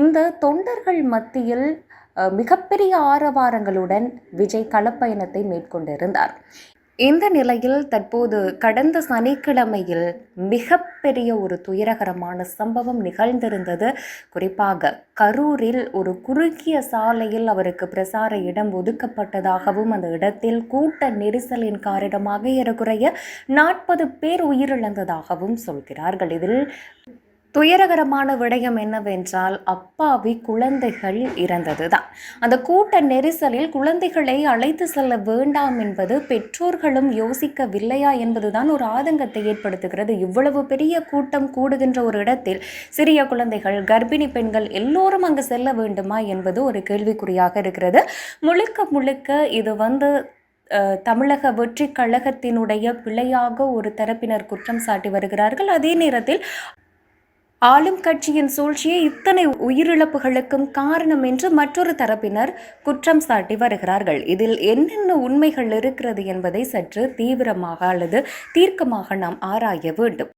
இந்த தொண்டர்கள் மத்தியில் மிகப்பெரிய ஆரவாரங்களுடன் விஜய் களப்பயணத்தை மேற்கொண்டிருந்தார். இந்த நிலையில் தற்போது கடந்த சனிக்கிழமையில் மிகப்பெரிய ஒரு துயரகரமான சம்பவம் நிகழ்ந்திருந்தது. குறிப்பாக கரூரில் ஒரு குறுகிய சாலையில் அவருக்கு பிரசார இடம் ஒதுக்கப்பட்டதாகவும் அந்த இடத்தில் கூட்ட நெரிசலின் காரணமாக ஏறக்குறைய நாற்பது பேர் உயிரிழந்ததாகவும் சொல்கிறார்கள். இதில் துயரகரமான விடயம் என்னவென்றால் அப்பாவி குழந்தைகள் இறந்ததுதான். அந்த கூட்ட நெரிசலில் குழந்தைகளை அழைத்து செல்ல வேண்டாம் என்பது பெற்றோர்களும் யோசிக்கவில்லையா என்பதுதான் ஒரு ஆதங்கத்தை ஏற்படுத்துகிறது. இவ்வளவு பெரிய கூட்டம் கூடுகின்ற ஒரு இடத்தில் சிறிய குழந்தைகள் கர்ப்பிணி பெண்கள் எல்லோரும் அங்கு செல்ல வேண்டுமா என்பது ஒரு கேள்விக்குறியாக இருக்கிறது. முழுக்க முழுக்க இது வந்து தமிழக வெற்றி கழகத்தினுடைய பிழையாக ஒரு தரப்பினர் குற்றம் சாட்டி வருகிறார்கள். அதே நேரத்தில் ஆளும் கட்சியின் சூழ்ச்சியே இத்தனை உயிரிழப்புகளுக்கும் காரணம் என்று மற்றொரு தரப்பினர் குற்றம் சாட்டி வருகிறார்கள். இதில் என்னென்ன உண்மைகள் இருக்கிறது என்பதை சற்று தீவிரமாக அல்லது தீர்க்கமாக நாம் ஆராய வேண்டும்.